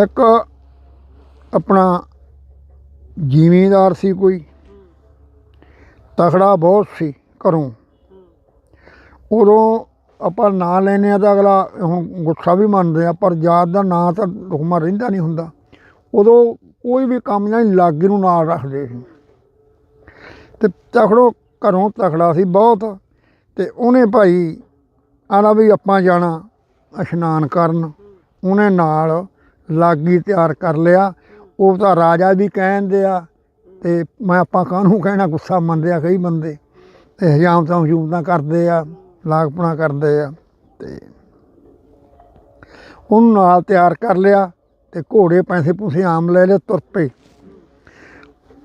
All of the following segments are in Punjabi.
ਇੱਕ ਆਪਣਾ ਜ਼ਿਮੀਂਦਾਰ ਸੀ ਕੋਈ। ਤਖੜਾ ਬਹੁਤ ਸੀ ਘਰੋਂ। ਉਦੋਂ ਆਪਾਂ ਨਾਂ ਲੈਨੇ ਆ ਤਾਂ ਅਗਲਾ ਹੁਣ ਗੁੱਸਾ ਵੀ ਮੰਨਦੇ ਆ ਪਰ ਜਾਤ ਦਾ ਨਾਂ ਤਾਂ ਹੁਕਮਾ ਰਹਿੰਦਾ ਨਹੀਂ ਹੁੰਦਾ। ਉਦੋਂ ਕੋਈ ਵੀ ਕੰਮ ਨਹੀਂ ਲਾਗੇ ਨੂੰ ਨਾਲ ਰੱਖਦੇ ਸੀ। ਤੇ ਤਖੜੋ ਘਰੋਂ ਤਖੜਾ ਸੀ ਬਹੁਤ। ਤੇ ਉਹਨੇ ਭਾਈ ਆਲਾ ਵੀ ਆਪਾਂ ਜਾਣਾ ਇਸ਼ਨਾਨ ਕਰਨ, ਉਹਨੇ ਨਾਲ ਲਾਗੀ ਤਿਆਰ ਕਰ ਲਿਆ। ਉਹ ਤਾਂ ਰਾਜਾ ਵੀ ਕਹਿੰਦੇ ਆ ਤੇ ਮੈਂ ਆਪਾਂ ਕਾਹਨੂੰ ਕਹਿਣਾ, ਗੁੱਸਾ ਮੰਨਦੇ ਆ ਕਈ ਬੰਦੇ। ਤੇ ਹਜਾਮ ਤਾਂ ਹਜੂਮਤਾਂ ਕਰਦੇ ਆ ਲਾਗਪਣਾ ਕਰਦੇ ਆ ਤੇ ਉਹਨੂੰ ਨਾਲ ਤਿਆਰ ਕਰ ਲਿਆ ਤੇ ਘੋੜੇ ਪੈਸੇ ਪੂਸੇ ਆਮ ਲੈ ਲਏ, ਤੁਰ ਪਏ।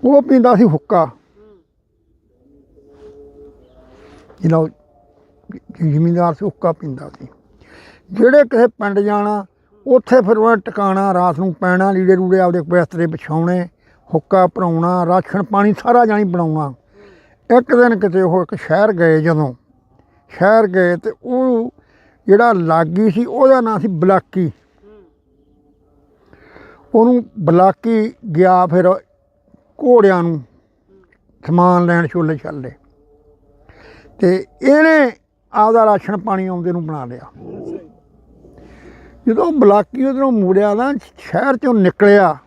ਉਹ ਪੀਂਦਾ ਸੀ ਹੁੱਕਾ। ਜਿਹੜਾ ਉਹ ਜ਼ਿਮੀਂਦਾਰ ਸੀ, ਹੁੱਕਾ ਪੀਂਦਾ ਸੀ। ਜਿਹੜੇ ਕਿਸੇ ਪਿੰਡ ਜਾਣਾ ਉੱਥੇ ਫਿਰ ਉਹ ਟਿਕਾਣਾ, ਰਾਤ ਨੂੰ ਪੈਣਾ, ਲੀੜੇ ਰੂੜੇ ਆਪਦੇ ਬਿਸਤਰੇ ਵਿਛਾਉਣੇ, ਹੁੱਕਾ ਭਰਾਉਣਾ, ਰਾਸ਼ਨ ਪਾਣੀ ਸਾਰਾ ਜਾਣੀ ਬਣਾਉਣਾ। ਇੱਕ ਦਿਨ ਕਿਤੇ ਉਹ ਇੱਕ ਸ਼ਹਿਰ ਗਏ ਜਦੋਂ। ਸ਼ਹਿਰ ਗਏ ਤੇ ਉਹ ਜਿਹੜਾ ਲਾਗੀ ਸੀ, ਉਹਦਾ ਨਾਂ ਸੀ ਬਲਾਕੀ। ਉਹਨੂੰ ਬਲਾਕੀ ਗਿਆ ਫਿਰ ਘੋੜਿਆਂ ਨੂੰ, ਸਮਾਨ ਲੈਣ ਛੋਲੇ ਛੱਲੇ। ਤੇ ਇਹਨੇ ਆਪਦਾ ਰਾਸ਼ਨ ਪਾਣੀ ਆਉਂਦੇ ਨੂੰ ਬਣਾ ਲਿਆ। ਜਦੋਂ ਬਲਾਕੀ ਉਧਰੋਂ ਮੁੜਿਆ ਨਾ, ਸ਼ਹਿਰ ਚੋਂ ਨਿਕਲਿਆ,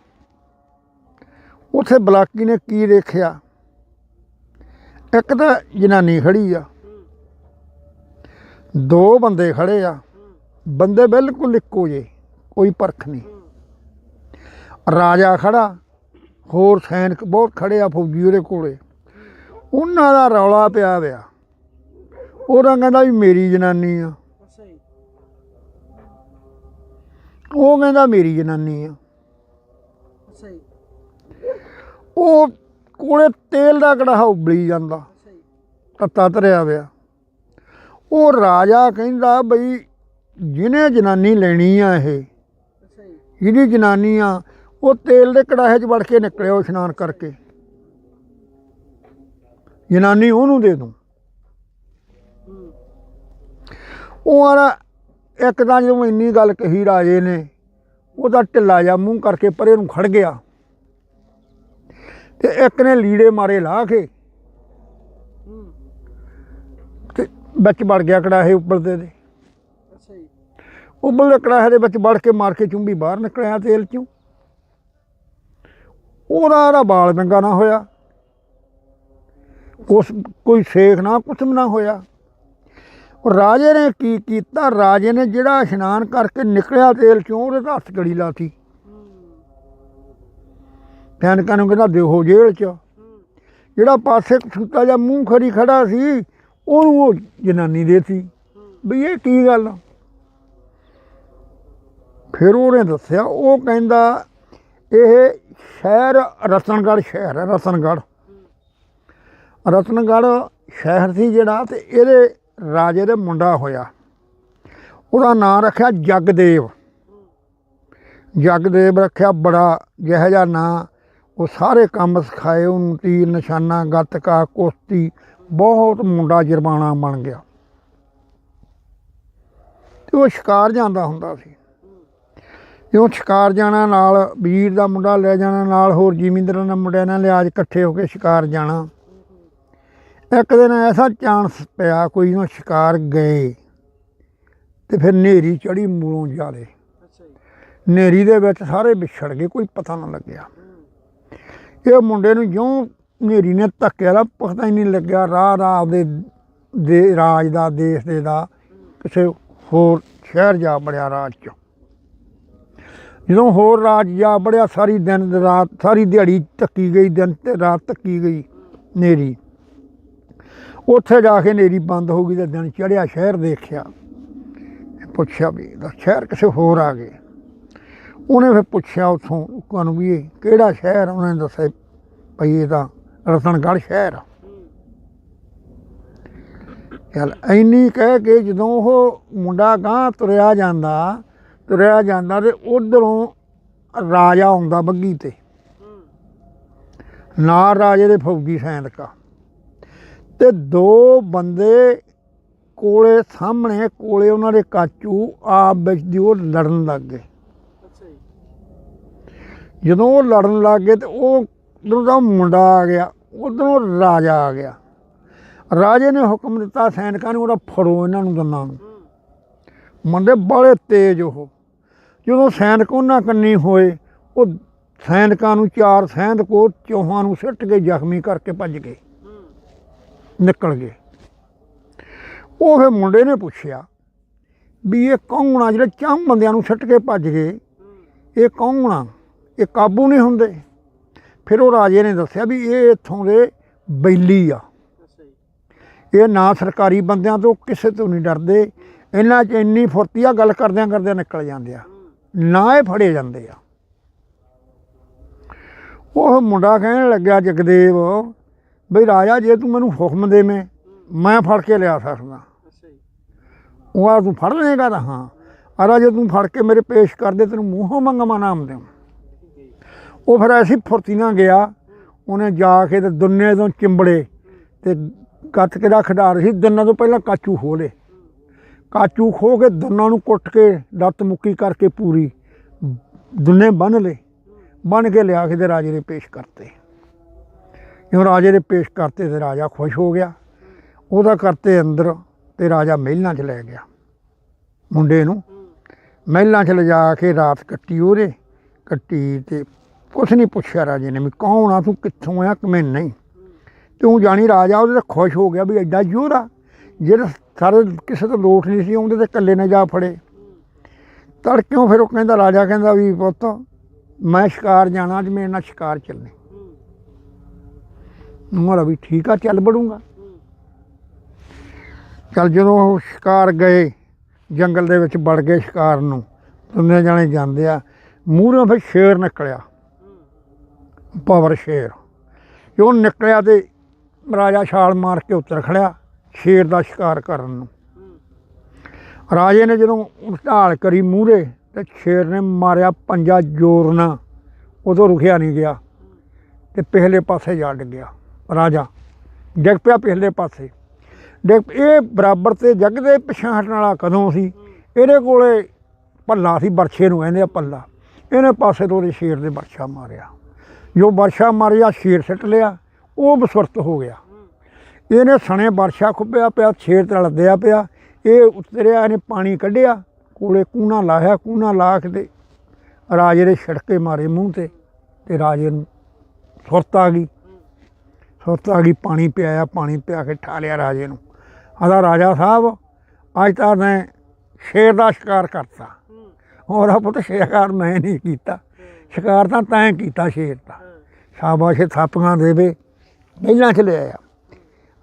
ਉਥੇ ਬਲਾਕੀ ਨੇ ਕੀ ਦੇਖਿਆ? ਇੱਕ ਤਾਂ ਜਨਾਨੀ ਖੜੀ ਆ। ਦੋ ਬੰਦੇ ਖੜੇ ਆ। ਬੰਦੇ ਬਿਲਕੁਲ ਇੱਕੋ ਜੇ ਕੋਈ ਪਰਖ ਨਹੀਂ। ਰਾਜਾ ਖੜਾ, ਹੋਰ ਸੈਨਿਕ ਬਹੁਤ ਖੜੇ ਆ ਫੌਜੀ ਉਹਦੇ ਕੋਲੇ। ਉਹਨਾਂ ਦਾ ਰੌਲਾ ਪਿਆ ਵਿਆ ਉਹਦਾ ਕਹਿੰਦਾ ਵੀ ਮੇਰੀ ਜਨਾਨੀ ਆ। ਉਹ ਕਹਿੰਦਾ ਮੇਰੀ ਜਨਾਨੀ ਆ। ਉਹ ਕੋਲੇ ਤੇਲ ਦਾ ਕੜਾਹਾ ਉਬਲੀ ਜਾਂਦਾ। ਤੱਤਾ ਧਰਿਆ ਪਿਆ ਉਹ ਰਾਜਾ ਕਹਿੰਦਾ ਬਈ ਜਿਹਨੇ ਜਨਾਨੀ ਲੈਣੀ ਆ ਇਹ ਜਿਹਦੀ ਜਨਾਨੀ ਆ ਉਹ ਤੇਲ ਦੇ ਕੜਾਹੇ 'ਚ ਵੜ ਕੇ ਨਿਕਲਿਓ ਇਸ਼ਨਾਨ ਕਰਕੇ। ਜਨਾਨੀ ਉਹਨੂੰ ਦੇ ਦੂੰ। ਉਹ ਆਲਾ ਇੱਕ ਤਾਂ ਜਦੋਂ ਇੰਨੀ ਗੱਲ ਕਹੀ ਰਾਜੇ ਨੇ ਉਹਦਾ ਢਿੱਲਾ ਜਿਹਾ ਮੂੰਹ ਕਰਕੇ ਪਰੇ ਨੂੰ ਖੜ ਗਿਆ। ਤੇ ਇੱਕ ਨੇ ਲੀੜੇ ਮਾਰੇ ਲਾ ਕੇ ਤੇ ਵਿੱਚ ਵੜ ਗਿਆ ਕੜਾਹੇ ਉੱਪਰ ਦੇ ਦੇ ਅੱਛਾ ਜੀ। ਉਬਲਦੇ ਕੜਾਹੇ ਦੇ ਵਿੱਚ ਵੜ ਕੇ ਮਾਰ ਕੇ ਚੁੰਬੀ ਬਾਹਰ ਨਿਕਲਿਆ ਤੇਲ ਚੋਂ। ਉਹਦਾ ਉਹਦਾ ਬਾਲ ਵਿੰਗਾ ਨਾ ਹੋਇਆ। ਉਸ ਕੋਈ ਸੇਖ ਨਾ ਕੁਛ ਨਾ ਹੋਇਆ। ਉਹ ਰਾਜੇ ਨੇ ਕੀ ਕੀਤਾ? ਰਾਜੇ ਨੇ ਜਿਹੜਾ ਇਸ਼ਨਾਨ ਕਰਕੇ ਨਿਕਲਿਆ, ਤੇਲ ਚੋਂ ਉਹਦੇ ਤਾਂ ਹੱਥ ਕੜੀ ਲਾਤੀ। ਹੂੰ ਸੈਨਿਕਾਂ ਨੂੰ ਕਹਿੰਦਾ ਦੇਹੋ ਜੇਲ੍ਹ 'ਚ। ਜਿਹੜਾ ਪਾਸੇ ਸੁੱਤਾ ਜਾਂ ਮੂੰਹ ਖੜੀ ਖੜਾ ਸੀ, ਉਹਨੂੰ ਉਹ ਜਨਾਨੀ ਦੇਤੀ। ਹੂੰ ਵੀ ਇਹ ਕੀ ਗੱਲ ਆ? ਫਿਰ ਉਹਨੇ ਦੱਸਿਆ, ਉਹ ਕਹਿੰਦਾ, ਇਹ ਸ਼ਹਿਰ ਰਤਨਗੜ੍ਹ ਸ਼ਹਿਰ ਹੈ, ਰਤਨਗੜ੍ਹ। ਰਤਨਗੜ੍ਹ ਸ਼ਹਿਰ ਸੀ ਜਿਹੜਾ ਤੇ ਇਹਦੇ ਰਾਜੇ ਦੇ ਮੁੰਡਾ ਹੋਇਆ। ਉਹਦਾ ਨਾਂ ਰੱਖਿਆ ਜਗਦੇਵ। ਜਗਦੇਵ ਰੱਖਿਆ ਬੜਾ ਜਿਹੋ ਜਿਹਾ ਨਾਂ। ਉਹ ਸਾਰੇ ਕੰਮ ਸਿਖਾਏ ਉਹਨੂੰ ਤੀਰ ਨਿਸ਼ਾਨਾ, ਗੱਤਕਾ, ਕੁਸ਼ਤੀ, ਬਹੁਤ ਮੁੰਡਾ ਜਰਬਾਣਾ ਬਣ ਗਿਆ। ਤੇ ਉਹ ਸ਼ਿਕਾਰ ਜਾਂਦਾ ਹੁੰਦਾ ਸੀ। ਉਹ ਸ਼ਿਕਾਰ ਜਾਣਾ ਨਾਲ ਵੀਰ ਦਾ ਮੁੰਡਾ ਲੈ ਜਾਣਾ ਨਾਲ, ਹੋਰ ਜ਼ਿਮੀਂਦਾਰਾਂ ਦਾ ਮੁੰਡਿਆਂ ਨਾਲ ਲਿਆਜ ਇਕੱਠੇ ਹੋ ਕੇ ਸ਼ਿਕਾਰ ਜਾਣਾ। ਇੱਕ ਦਿਨ ਐਸਾ ਚਾਂਸ ਪਿਆ ਕੋਈ ਉਹ ਸ਼ਿਕਾਰ ਗਏ ਤੇ ਫਿਰ ਨੇਰੀ ਚੜੀ ਮੂਲੋਂ ਜਾਲੇ। ਨੇਰੀ ਦੇ ਵਿੱਚ ਸਾਰੇ ਵਿਛੜ ਗਏ ਕੋਈ ਪਤਾ ਨਾ ਲੱਗਿਆ। ਇਹ ਮੁੰਡੇ ਨੂੰ ਜਿਉਂ ਨੇਰੀ ਨੇ ਧੱਕਿਆ ਦਾ ਪਤਾ ਹੀ ਨਹੀਂ ਲੱਗਿਆ ਰਾਹ ਦਾ ਆਪਦੇ ਦੇ ਰਾਜ ਦਾ ਦੇਸ਼ ਦੇ ਦਾ ਕਿਸੇ ਹੋਰ ਸ਼ਹਿਰ ਜਾ ਬੜਿਆ ਰਾਜ ਚ। ਜਦੋਂ ਹੋਰ ਰਾਜ ਜਾ ਬੜਿਆ ਸਾਰੀ ਦਿਨ ਰਾਤ ਸਾਰੀ ਦਿਹਾੜੀ ਧੱਕੀ ਗਈ ਦਿਨ ਤੇ ਰਾਤ ਧੱਕੀ ਗਈ ਨੇਰੀ ਉੱਥੇ ਜਾ ਕੇ ਨੇਰੀ ਬੰਦ ਹੋ ਗਈ ਤੇ ਦਿਨ ਚੜਿਆ ਸ਼ਹਿਰ ਦੇਖਿਆ। ਪੁੱਛਿਆ ਵੀ ਇਹਦਾ ਸ਼ਹਿਰ ਕਿਸੇ ਹੋਰ ਆ ਗਏ ਉਹਨੇ ਫਿਰ ਪੁੱਛਿਆ ਉਥੋਂ ਲੋਕਾਂ ਨੂੰ ਵੀ ਇਹ ਕਿਹੜਾ ਸ਼ਹਿਰ? ਉਹਨੇ ਦੱਸਿਆ ਭਈ ਇਹ ਤਾਂ ਰਤਨਗੜ੍ਹ ਸ਼ਹਿਰ ਆ। ਚੱਲ ਐਨੀ ਕਹਿ ਕੇ ਜਦੋਂ ਉਹ ਮੁੰਡਾ ਗਾਂ ਤੁਰਿਆ ਜਾਂਦਾ ਤੁਰਿਆ ਜਾਂਦਾ ਤੇ ਉਧਰੋਂ ਰਾਜਾ ਆਉਂਦਾ ਬੱਗੀ ਤੇ। ਨਾਲ ਰਾਜੇ ਦੇ ਫੌਜੀ ਸੈਨਿਕਾ ਤੇ ਦੋ ਬੰਦੇ ਕੋਲੇ ਸਾਹਮਣੇ ਕੋਲੇ ਉਹਨਾਂ ਦੇ ਕਾਚੂ ਆਪ ਵਿੱਚ ਦੀ ਉਹ ਲੜਨ ਲੱਗ ਗਏ। ਅੱਛਾ ਜੀ। ਜਦੋਂ ਉਹ ਲੜਨ ਲੱਗ ਗਏ ਤੇ ਉਹ ਉਧਰੋਂ ਦਾ ਮੁੰਡਾ ਆ ਗਿਆ ਉਧਰੋਂ ਰਾਜਾ ਆ ਗਿਆ। ਰਾਜੇ ਨੇ ਹੁਕਮ ਦਿੱਤਾ ਸੈਨਿਕਾਂ ਨੂੰ ਉਹਦਾ ਫੜੋ ਇਹਨਾਂ ਨੂੰ ਦੰਨਾਂ ਨੂੰ। ਮੁੰਡੇ ਬੜੇ ਤੇਜ਼ ਉਹ। ਜਦੋਂ ਸੈਨਿਕ ਉਹਨਾਂ ਕੰਨੀ ਹੋਏ ਉਹ ਸੈਨਿਕਾਂ ਨੂੰ ਚਾਰ ਸੈਨਿਕ ਉਹ ਚੌਹਾਂ ਨੂੰ ਸਿੱਟ ਕੇ ਜ਼ਖਮੀ ਕਰਕੇ ਭੱਜ ਗਏ। ਨਿਕਲ ਗਏ। ਉਹ ਫਿਰ ਮੁੰਡੇ ਨੇ ਪੁੱਛਿਆ ਵੀ ਇਹ ਕੌਣ ਆ? ਜਿਹੜੇ ਚਾਹ ਬੰਦਿਆਂ ਨੂੰ ਛੱਟ ਕੇ ਭੱਜ ਗਏ, ਇਹ ਕੌਣ ਆ? ਇਹ ਕਾਬੂ ਨਹੀਂ ਹੁੰਦੇ। ਫਿਰ ਉਹ ਰਾਜੇ ਨੇ ਦੱਸਿਆ ਵੀ ਇਹ ਇੱਥੋਂ ਦੇ ਬੈਲੀ ਆ। ਇਹ ਨਾ ਸਰਕਾਰੀ ਬੰਦਿਆਂ ਤੋਂ ਕਿਸੇ ਤੋਂ ਨਹੀਂ ਡਰਦੇ। ਇਹਨਾਂ 'ਚ ਇੰਨੀ ਫੁਰਤੀ ਆ, ਗੱਲ ਕਰਦਿਆਂ ਕਰਦਿਆਂ ਨਿਕਲ ਜਾਂਦੇ ਆ। ਨਾ ਇਹ ਫੜੇ ਜਾਂਦੇ ਆ। ਉਹ ਮੁੰਡਾ ਕਹਿਣ ਲੱਗਿਆ, ਜਗਦੇਵ ਬਈ ਰਾਜਾ ਜੇ ਤੂੰ ਮੈਨੂੰ ਹੁਕਮ ਦੇਵੇਂ ਮੈਂ ਫੜ ਕੇ ਲਿਆ ਸਕਦਾ। ਜੀ। ਉਹ ਆ ਤੂੰ ਫੜ ਲਏਗਾ ਤਾਂ ਹਾਂ। ਆ ਰਾਜਾ ਤੂੰ ਫੜ ਕੇ ਮੇਰੇ ਪੇਸ਼ ਕਰ ਦੇ ਤੈਨੂੰ ਮੂੰਹੋਂ ਮੰਗਵਾ ਨਾਮ ਜੀ। ਉਹ ਫਿਰ ਐਸੀ ਫੁਰਤੀ ਨਾਲ ਗਿਆ ਉਹਨੇ ਜਾ ਕੇ ਤੇ ਦੁੰਨੇ ਤੋਂ ਚਿੰਬੜੇ ਤੇ ਕੱਤ ਕੇ ਦਾ ਖਿਡਾਰ ਸੀ ਦੰਨਾਂ ਤੋਂ ਪਹਿਲਾਂ ਕਾਚੂ ਖੋਲੇ ਕਾਚੂ ਖੋ ਕੇ ਦੰਨਾਂ ਨੂੰ ਕੁੱਟ ਕੇ ਲੱਤ ਮੁੱਕੀ ਕਰਕੇ ਪੂਰੀ ਦੁੰਨੇ ਬੰਨ ਲਏ। ਬੰਨ ਕੇ ਲਿਆ ਕੇ ਤੇ ਰਾਜੇ ਦੇ ਪੇਸ਼ ਕਰਤੇ। ਜਦੋਂ ਰਾਜੇ ਦੇ ਪੇਸ਼ ਕਰਤੇ ਤੇ ਰਾਜਾ ਖੁਸ਼ ਹੋ ਗਿਆ। ਉਹਦਾ ਕਰਤੇ ਅੰਦਰ ਤੇ ਰਾਜਾ ਮਹਿਲਾਂ 'ਚ ਲੈ ਗਿਆ ਮੁੰਡੇ ਨੂੰ। ਮਹਿਲਾਂ 'ਚ ਲਿਜਾ ਕੇ ਰਾਤ ਕੱਟੀ ਉਹਦੇ। ਕੱਟੀ ਤੇ ਕੁਛ ਨਹੀਂ ਪੁੱਛਿਆ ਰਾਜੇ ਨੇ ਵੀ ਕੌਣ ਆ, ਤੂੰ ਕਿੱਥੋਂ ਆ, ਕਿਵੇਂ ਨਹੀਂ। ਤੂੰ ਜਾਣੀ ਰਾਜਾ ਉਹਦੇ ਤੇ ਖੁਸ਼ ਹੋ ਗਿਆ ਵੀ ਐਡਾ ਜੋਰਾ, ਜਿਹੜਾ ਸਾਰੇ ਕਿਸੇ ਤੋਂ ਲੋਟ ਨਹੀਂ ਸੀ, ਉਹਦੇ ਤੇ ਇਕੱਲੇ ਨੇ ਜਾ ਫੜੇ। ਤੜਕਿਓਂ ਫਿਰ ਉਹ ਕਹਿੰਦਾ, ਰਾਜਾ ਕਹਿੰਦਾ ਵੀ ਪੁੱਤ, ਮੈਂ ਸ਼ਿਕਾਰ ਜਾਣਾ, ਅੱਜ ਮੇਰੇ ਨਾਲ ਸ਼ਿਕਾਰ ਚੱਲਣੇ। ਹੂੰ ਮੋਰਾ ਵੀ ਠੀਕ ਆ, ਚੱਲ ਬੜੂੰਗਾ ਚੱਲ ਜਦੋਂ ਉਹ ਸ਼ਿਕਾਰ ਗਏ, ਜੰਗਲ ਦੇ ਵਿੱਚ ਵੜ ਗਏ ਸ਼ਿਕਾਰ ਨੂੰ ਦੁਨੀਆ ਜਾਣੇ ਜਾਂਦੇ ਆ, ਮੂਹਰੋਂ ਫਿਰ ਸ਼ੇਰ ਨਿਕਲਿਆ। ਹੂੰ ਪਾਵਰ ਸ਼ੇਰ। ਜੋ ਨਿਕਲਿਆ ਤੇ ਰਾਜਾ ਛਾਲ ਮਾਰ ਕੇ ਉੱਤਰ ਖੜਿਆ, ਸ਼ੇਰ ਦਾ ਸ਼ਿਕਾਰ ਕਰਨ ਨੂੰ। ਰਾਜੇ ਨੇ ਜਦੋਂ ਢਾਲ ਕਰੀ ਮੂਹਰੇ, ਤੇ ਸ਼ੇਰ ਨੇ ਮਾਰਿਆ ਪੰਜਾ ਜ਼ੋਰ ਨਾਲ, ਉਦੋਂ ਰੁਕਿਆ ਨਹੀਂ ਗਿਆ, ਤੇ ਪਿਛਲੇ ਪਾਸੇ ਜਾ ਡਿੱਗਿਆ। ਰਾਜਾ। ਡਿੱਗ ਪਿਆ ਪਿਛਲੇ ਪਾਸੇ। ਡਿੱਗ ਇਹ ਬਰਾਬਰ ਤੇ ਜੱਗ ਦੇ ਪਿਛਾਂਹ ਹਟਣ ਵਾਲਾ ਕਦੋਂ ਸੀ? ਇਹਦੇ ਕੋਲੇ ਪੱਲਾ ਸੀ, ਬਰਛੇ ਨੂੰ ਕਹਿੰਦੇ ਆ ਪੱਲਾ ਇਹਨੇ ਪਾਸੇ ਤੋਂ ਉਹਦੇ ਸ਼ੇਰ ਦੇ ਬਰਛਾ ਮਾਰਿਆ। ਜੋ ਬਰਛਾ ਮਾਰਿਆ, ਸ਼ੇਰ ਸਿੱਟ ਲਿਆ, ਉਹ ਬਸੁਰਤ ਹੋ ਗਿਆ। ਇਹਨੇ ਸਣੇ ਵਰਸ਼ਾ ਖੁੱਬਿਆ ਪਿਆ, ਸ਼ੇਰ ਤੇ ਲੜਦਿਆ ਪਿਆ। ਇਹ ਉਤਰਿਆ, ਇਹਨੇ ਪਾਣੀ ਕੱਢਿਆ, ਕੋਲੇ ਕੂਣਾ ਲਾਇਆ ਕੂਣਾ ਲਾ ਕੇ ਤੇ ਰਾਜੇ ਦੇ ਛਿੜਕੇ ਮਾਰੇ ਮੂੰਹ ਤੇ ਤੇ ਰਾਜੇ ਨੂੰ ਸੁਰਤ ਆ ਗਈ। ਸੁਰਤ ਆ ਗਈ ਪਾਣੀ ਪਿਆਇਆ, ਪਾਣੀ ਪਿਆ ਕੇ ਠਾਲਿਆ ਰਾਜੇ ਨੂੰ। ਆਦਾ ਰਾਜਾ ਸਾਹਿਬ ਅੱਜ ਤਾਂ ਮੈਂ ਸ਼ੇਰ ਦਾ ਸ਼ਿਕਾਰ ਕਰਤਾ। ਹੂੰ ਹੋਰ ਪੁੱਤ ਸ਼ਿਕਾਰ ਮੈਂ ਨਹੀਂ ਕੀਤਾ। ਸ਼ਿਕਾਰ ਤਾਂ ਤੈਂ ਕੀਤਾ ਸ਼ੇਰ ਦਾ। ਹਾਂ ਸ਼ਾਬਾਸ਼ ਥਾਪੀਆਂ ਦੇਵੇ ਪਹਿਲਾਂ ਚ ਲੈ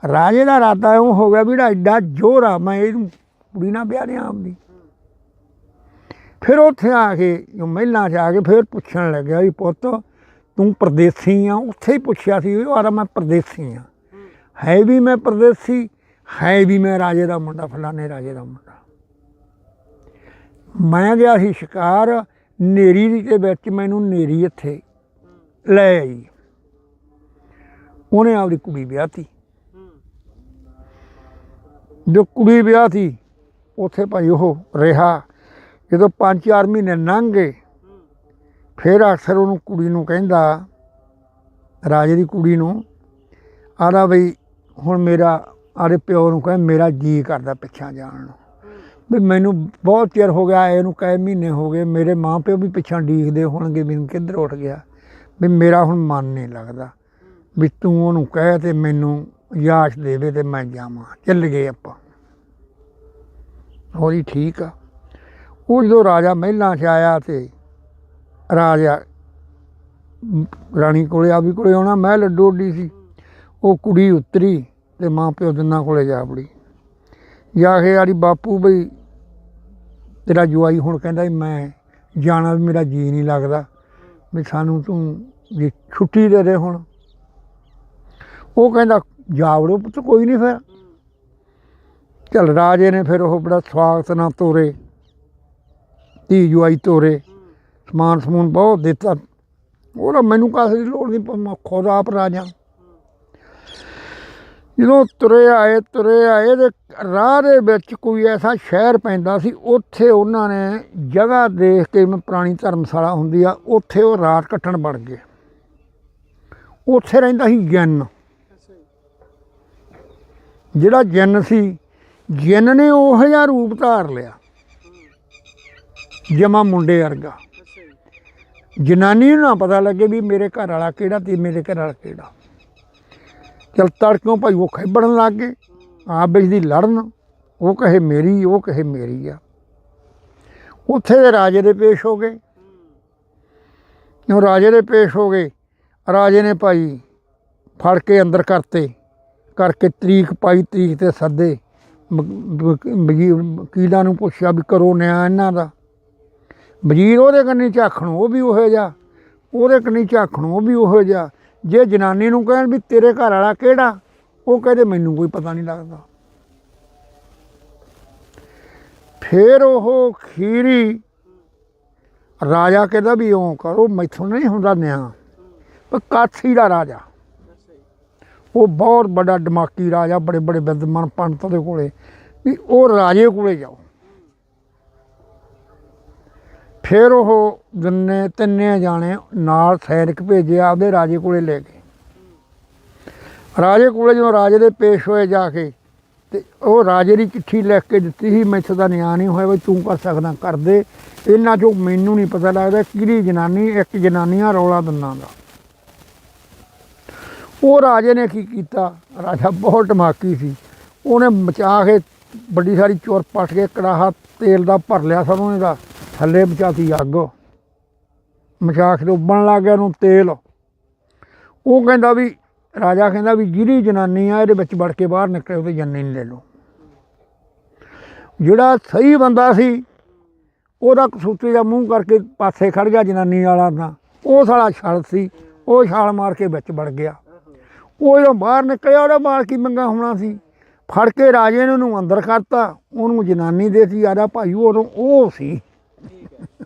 ਰਾਜੇ ਦਾ ਇਰਾਦਾ ਇਉਂ ਹੋ ਗਿਆ ਵੀ ਐਡਾ ਜ਼ੋਰ ਆ, ਮੈਂ ਇਹਨੂੰ ਕੁੜੀ ਨਾਲ ਵਿਆਹ ਦਿਆਂ ਆਪਦੀ। ਫਿਰ ਉੱਥੇ ਆ ਕੇ, ਜੋ ਮਹਿਲਾਂ 'ਚ ਆ ਕੇ ਫਿਰ ਪੁੱਛਣ ਲੱਗਿਆ ਵੀ ਪੁੱਤ ਤੂੰ ਪਰਦੇਸੀ ਆ, ਉੱਥੇ ਹੀ ਪੁੱਛਿਆ ਸੀ ਉਹ ਆਰਾ ਮੈਂ ਪਰਦੇਸੀ ਆ। ਹੈ ਵੀ ਮੈਂ ਪਰਦੇਸੀ, ਹੈ ਵੀ ਮੈਂ ਰਾਜੇ ਦਾ ਮੁੰਡਾ, ਫਲਾਣੇ ਰਾਜੇ ਦਾ ਮੁੰਡਾ। ਮੈਂ ਗਿਆ ਸੀ ਸ਼ਿਕਾਰ, ਨੇਰੀ ਦੇ ਵਿੱਚ ਮੈਨੂੰ ਨੇਰੀ ਇੱਥੇ ਲੈ ਆਈ। ਉਹਨੇ ਆਪਦੀ ਕੁੜੀ ਵਿਆਹਤੀ ਹੂੰ ਜੋ ਕੁੜੀ ਵਿਆਹਤੀ ਉੱਥੇ ਭਾਈ ਉਹ ਰਿਹਾ। ਜਦੋਂ 5-4 ਮਹੀਨੇ ਲੰਘ ਗਏ ਫਿਰ ਅਕਸਰ ਉਹਨੂੰ ਕੁੜੀ ਨੂੰ ਕਹਿੰਦਾ, ਰਾਜੇ ਦੀ ਕੁੜੀ ਨੂੰ ਆਦਾ ਬਈ ਹੁਣ ਮੇਰਾ ਆਰੇ ਪਿਓ ਨੂੰ ਕਹੇ ਮੇਰਾ ਜੀ ਕਰਦਾ ਪਿੱਛਾ ਜਾਣ ਨੂੰ। ਵੀ ਮੈਨੂੰ ਬਹੁਤ ਚਿਰ ਹੋ ਗਿਆ, ਇਹਨੂੰ ਕਈ ਮਹੀਨੇ ਹੋ ਗਏ, ਮੇਰੇ ਮਾਂ ਪਿਓ ਵੀ ਪਿੱਛਾ ਡੀਕਦੇ ਹੋਣਗੇ ਮੈਨੂੰ ਕਿੱਧਰ ਉੱਠ ਗਿਆ। ਵੀ ਮੇਰਾ ਹੁਣ ਮਨ ਨਹੀਂ ਲੱਗਦਾ ਵੀ ਤੂੰ ਉਹਨੂੰ ਕਹਿ ਤੇ ਮੈਨੂੰ ਯਾਸ਼ ਦੇਵੇ ਤੇ ਮੈਂ ਜਾਵਾਂ। ਚੱਲ ਗਏ ਆਪਾਂ। ਹੋਰੀ ਠੀਕ ਆ। ਉਹ ਜਦੋਂ ਰਾਜਾ ਮਹਿਲਾਂ 'ਚ ਆਇਆ ਤੇ ਰਾਜਾ ਰਾਣੀ ਕੋਲੇ ਆ ਵੀ ਕੋਲੇ ਆਉਣਾ ਮਹਿਲ ਡੋਡੀ ਸੀ। ਉਹ ਕੁੜੀ ਉਤਰੀ ਤੇ ਮਾਂ ਪਿਓ ਦੋਨਾਂ ਕੋਲੇ ਜਾ ਵੜੀ। ਜਾ ਕੇ ਆੜੀ ਬਾਪੂ ਬਈ, ਤੇਰਾ ਜਵਾਈ ਹੁਣ ਕਹਿੰਦਾ ਵੀ ਮੈਂ ਜਾਣਾ ਵੀ ਮੇਰਾ ਜੀ ਨਹੀਂ ਲੱਗਦਾ। ਵੀ ਸਾਨੂੰ ਤੂੰ ਜੇ ਛੁੱਟੀ ਦੇ ਦੇ ਹੁਣ। ਉਹ ਕਹਿੰਦਾ ਜਾਵੜੋ ਪੁੱਤ, ਕੋਈ ਨਹੀਂ ਫਿਰ। ਚੱਲ ਰਾਜੇ ਨੇ ਫਿਰ ਉਹ ਬੜਾ ਸਵਾਗਤ ਨਾਲ ਤੋਰੇ। ਧੀ ਜਵਾਈ ਤੋਰੇ। ਸਮਾਨ ਸਮੂਨ ਬਹੁਤ ਦਿੱਤਾ। ਉਹਦਾ ਮੈਨੂੰ ਕਾਸੇ ਦੀ ਲੋੜ ਨਹੀਂ ਪਰ ਮੈਂ ਖੁਦ ਆਪ ਰਾਜਾ। ਜਦੋਂ ਤੁਰੇ ਆਏ ਤੁਰੇ ਆਏ ਤੇ ਰਾਹ ਦੇ ਵਿੱਚ ਕੋਈ ਐਸਾ ਸ਼ਹਿਰ ਪੈਂਦਾ ਸੀ, ਉੱਥੇ ਉਹਨਾਂ ਨੇ ਜਗ੍ਹਾ ਦੇਖ ਕੇ ਮੈਂ ਪੁਰਾਣੀ ਧਰਮਸ਼ਾਲਾ ਹੁੰਦੀ ਆ, ਉੱਥੇ ਉਹ ਰਾਤ ਕੱਟਣ ਬਣ ਗਏ। ਉੱਥੇ ਰਹਿੰਦਾ ਸੀ ਜਨ। ਜਿਹੜਾ ਜਨ ਸੀ, ਜਨ ਨੇ ਉਹ ਜਿਹਾ ਰੂਪ ਧਾਰ ਲਿਆ, ਜਮਾ ਮੁੰਡੇ ਵਰਗਾ। ਜਨਾਨੀ ਨੂੰ ਨਾ ਪਤਾ ਲੱਗੇ ਵੀ ਮੇਰੇ ਘਰ ਵਾਲਾ ਕਿਹੜਾ ਤੇ ਮੇਰੇ ਘਰ ਵਾਲਾ ਕਿਹੜਾ। ਚਲ ਤੜਕਿਓਂ ਭਾਈ ਉਹ ਖੇਬੜਨ ਲੱਗ ਗਏ ਆਪ ਵਿੱਚ ਦੀ ਲੜਨ, ਉਹ ਕਹੇ ਮੇਰੀ, ਉਹ ਕਹੇ ਮੇਰੀ ਆ। ਉੱਥੇ ਦੇ ਰਾਜੇ ਦੇ ਪੇਸ਼ ਹੋ ਗਏ। ਉਹ ਰਾਜੇ ਦੇ ਪੇਸ਼ ਹੋ ਗਏ। ਰਾਜੇ ਨੇ ਭਾਈ ਫੜ ਕੇ ਅੰਦਰ ਕਰਤੇ, ਕਰਕੇ ਤਰੀਕ ਪਾਈ, ਤਰੀਕ ਤੇ ਸੱਦੇ। ਵਕੀਲਾਂ ਨੂੰ ਪੁੱਛਿਆ ਵੀ ਕਰੋ ਨਿਆਂ ਇਹਨਾਂ ਦਾ। ਵਜ਼ੀਰ ਉਹਦੇ ਕੰਨੀ ਝਾਖਣ ਉਹ ਵੀ ਉਹੋ ਜਿਹਾ, ਉਹਦੇ ਕੰਨੀ ਝਾਖਣ ਉਹ ਵੀ ਉਹੋ ਜਿਹਾ। ਜੇ ਜਨਾਨੀ ਨੂੰ ਕਹਿਣ ਵੀ ਤੇਰੇ ਘਰ ਵਾਲਾ ਕਿਹੜਾ, ਉਹ ਕਹਿੰਦੇ ਮੈਨੂੰ ਕੋਈ ਪਤਾ ਨਹੀਂ ਲੱਗਦਾ। ਫਿਰ ਉਹ ਖੀਰੀ, ਰਾਜਾ ਕਹਿੰਦਾ ਵੀ ਇਉਂ ਕਰੋ ਮੈਥੋਂ ਨਹੀਂ ਹੁੰਦਾ ਨਿਆਂ, ਪਰ ਕਾਥੀ ਦਾ ਰਾਜਾ। ਉਹ ਬਹੁਤ ਵੱਡਾ ਦਿਮਾਗੀ ਰਾਜਾ ਬੜੇ ਬੜੇ ਵਿਦਵਾਨ ਪੰਡਤ ਦੇ ਕੋਲੇ, ਵੀ ਉਹ ਰਾਜੇ ਕੋਲੇ ਜਾਓ। ਫਿਰ ਉਹ ਦਿਨੇ ਤਿੰਨੇ ਜਾਣੇ ਨਾਲ ਸੈਨਿਕ ਭੇਜੇ, ਆਪਦੇ ਰਾਜੇ ਕੋਲੇ ਲੈ ਕੇ ਰਾਜੇ ਕੋਲੇ ਜਦੋਂ ਰਾਜੇ ਦੇ ਪੇਸ਼ ਹੋਏ ਜਾ ਕੇ, ਤੇ ਉਹ ਰਾਜੇ ਦੀ ਚਿੱਠੀ ਲਿਖ ਕੇ ਦਿੱਤੀ ਸੀ ਮੈਥੋਂ ਦਾ ਨਿਆਂ ਨਹੀਂ ਹੋਇਆ ਵੀ ਤੂੰ ਕਰ ਸਕਦਾ ਕਰਦੇ ਇਹਨਾਂ ਚੋਂ ਮੈਨੂੰ ਨਹੀਂ ਪਤਾ ਲੱਗਦਾ ਕਿਹੜੀ ਜਨਾਨੀ, ਇੱਕ ਜਨਾਨੀਆਂ ਰੌਲਾ ਦੰਨਾਂ ਦਾ। ਉਹ ਰਾਜੇ ਨੇ ਕੀ ਕੀਤਾ? ਰਾਜਾ ਬਹੁਤ ਧਮਾਕੀ ਸੀ। ਉਹਨੇ ਮਚਾ ਕੇ ਵੱਡੀ ਸਾਰੀ ਚੋਰ ਪਟ ਕੇ ਕੜਾਹਾ ਤੇਲ ਦਾ ਭਰ ਲਿਆ ਸਰੋਂ ਦਾ ਥੱਲੇ ਬਚਾਤੀ ਅੱਗ। ਮਚਾ ਕੇ ਉੱਬਣ ਲੱਗ ਗਿਆ ਉਹਨੂੰ ਤੇਲ। ਉਹ ਕਹਿੰਦਾ ਵੀ, ਰਾਜਾ ਕਹਿੰਦਾ ਵੀ ਜਿਹੜੀ ਜਨਾਨੀ ਆ, ਇਹਦੇ ਵਿੱਚ ਵੜ ਕੇ ਬਾਹਰ ਨਿਕਲੇ, ਉਹਦੇ ਜੰਨੇ ਨਹੀਂ ਲੈ ਲਓ। ਜਿਹੜਾ ਸਹੀ ਬੰਦਾ ਸੀ, ਉਹਦਾ ਕਸੂਤੀ ਦਾ ਮੂੰਹ ਕਰਕੇ ਪਾਸੇ ਖੜ ਗਿਆ ਜਨਾਨੀ ਵਾਲਾ ਦਾ ਉਹ ਸਾਲਾ ਛਲ ਸੀ, ਉਹ ਛਾਲ ਮਾਰ ਕੇ ਵਿੱਚ ਵੜ ਗਿਆ। ਉਹ ਜਦੋਂ ਬਾਹਰ ਨਿਕਲਿਆ, ਉਹਦਾ ਮਾਲ ਕੀ ਮੰਗਾ ਹੋਣਾ ਸੀ। ਫੜ ਕੇ ਰਾਜੇ ਨੇ ਉਹਨੂੰ ਅੰਦਰ ਕਰਤਾ, ਉਹਨੂੰ ਜਨਾਨੀ ਦੇਤੀ ਆਦਾ ਭਾਈ ਉਦੋਂ ਉਹ ਸੀ। There you go.